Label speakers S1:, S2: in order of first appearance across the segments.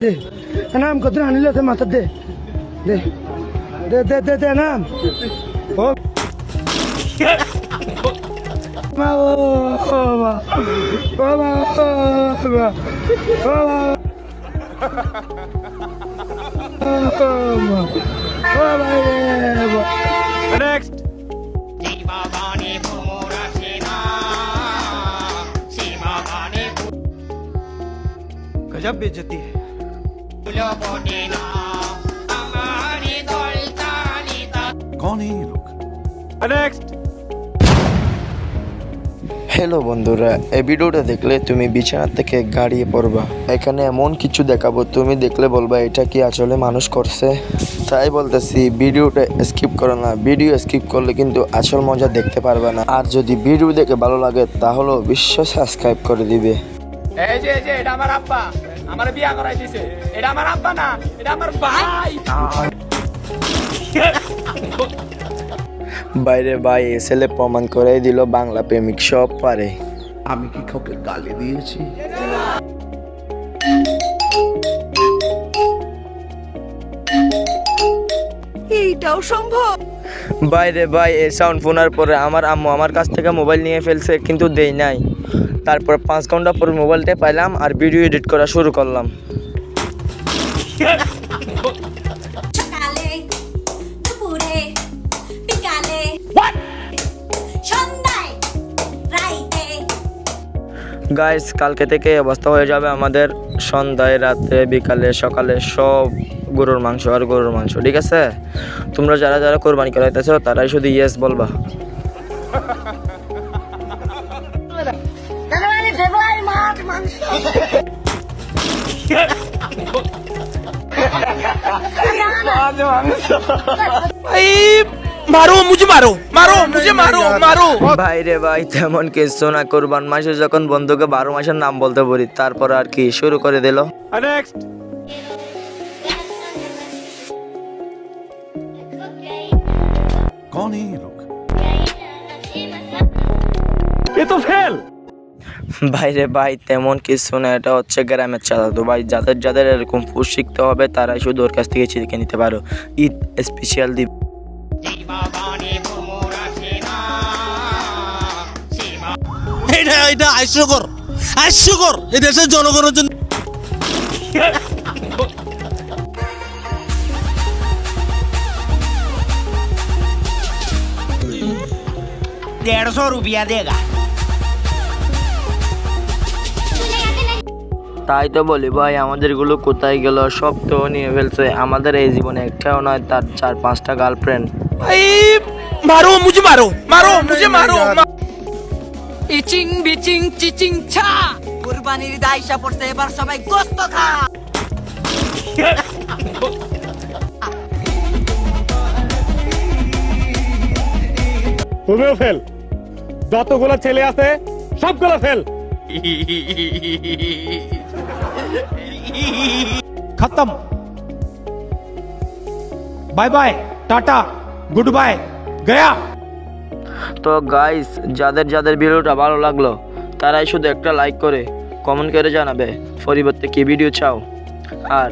S1: दे नाम कदर आने लेते माता दे दे दे दे दे दे नाम ओ माँ ओ माँ
S2: ओ
S3: माँ ओ माँ नेक्स्ट
S2: गजब बेइज्जती है।
S4: হ্যালো বন্ধুরা এই ভিডিওটা দেখলে তুমি বিছানা থেকে গাড়িয়ে পড়বা। এখানে এমন কিছু দেখাবো তুমি দেখলে বলবা এটা কি আসলে মানুষ করছে? তাই বলতেছি ভিডিওটা স্কিপ করো না। ভিডিও স্কিপ করলে কিন্তু আসল মজা দেখতে পারবে না। আর যদি ভিডিও দেখে ভালো লাগে তাহলেও বিশ্ব সাবস্ক্রাইব করে দিবে।
S5: এই যে এটা আমার আব্বা। আমার বিয়া করাই দিছে। এটা আমার আব্বা না এটা আমার ভাই।
S4: বাইরে ভাই এ ছেলে প্রমাণ করে দিল বাংলা প্রেমিক সব পারে।
S6: আমি কি কাউকে গালি দিয়েছি?
S7: এইটাও সম্ভব?
S4: বাইরে ভাই এই সাউন্ড ফোনার পরে আমার আম্মু আমার কাছ থেকে মোবাইল নিয়ে ফেলছে কিন্তু দেই নাই। তারপর পাঁচ ঘণ্টা পর মোবাইলটা পাইলাম আর ভিডিও এডিট করা শুরু করলাম।
S8: সকালে দুপুরে বিকালে সন্ধ্যায় রাইতে।
S4: গাইস কালকে থেকে অবস্থা হয়ে যাবে আমাদের সন্ধ্যায় রাতে বিকালে সকালে সব। গরুর মাংস আর গরুর মাংস, ঠিক আছে? তোমরা যারা যারা কোরবানি করাইতেছ, তারাই শুধু ইয়েস বলবা।
S5: মারো মুঝে মারো মারো মুঝে মারো মারো
S4: ভাই রে ভাই তেমন কিছু না, কোরবান মাসে যখন বন্ধুকে বারো মাসের নাম বলতে পারি তারপর আর কি শুরু করে দিল।
S2: নেক্সট
S6: कौन है ये लोग
S2: ये तो फेल
S4: বাইরে ভাই তেমন কিছু না এটা হচ্ছে গ্রামের চাঁদা তো ভাই যাদের যাদের এরকম ফুড শিখতে হবে তারাই শুধু ওর কাছ থেকে শিখে নিতে পারো ঈদ স্পেশাল দিন
S3: জীবনে ভ্রমরা সেনা সীমা
S9: এটা এটা হাস্যকর হাস্যকর এই দেশের জনগণের জন্য
S3: দেড়শো রুপিয়া দেগা।
S4: তাই তো বলি ভাই আমাদেরগুলো কোথায় গেল সব তো নিয়ে ফেলছে। আমাদের এই জীবনে একটাও নয় তার চার পাঁচটা গার্লফ্রেন্ড
S5: মারো মুঝে মারো মারো মুঝে মারো
S7: ইচিং বিচিং চিচিং ছা। কুরবানির দায়সা পড়ছে এবার সবাই গোস্ত খা।
S2: তুমিও ফেল যতগুলো ছেলে আছে সবগুলো ফেল খতম। Bye bye tata good bye গয়া।
S4: তো গাইস যাদের যাদের ভিডিওটা ভালো লাগল তারাই শুধু একটা লাইক করে কমেন্ট করে জানাবে পরিবর্তে কি ভিডিও চাও। আর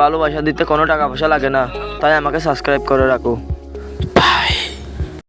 S4: ভালোবাসা দিতে কোনো টাকা পয়সা লাগে না তাই আমাকে সাবস্ক্রাইব করে রাখো।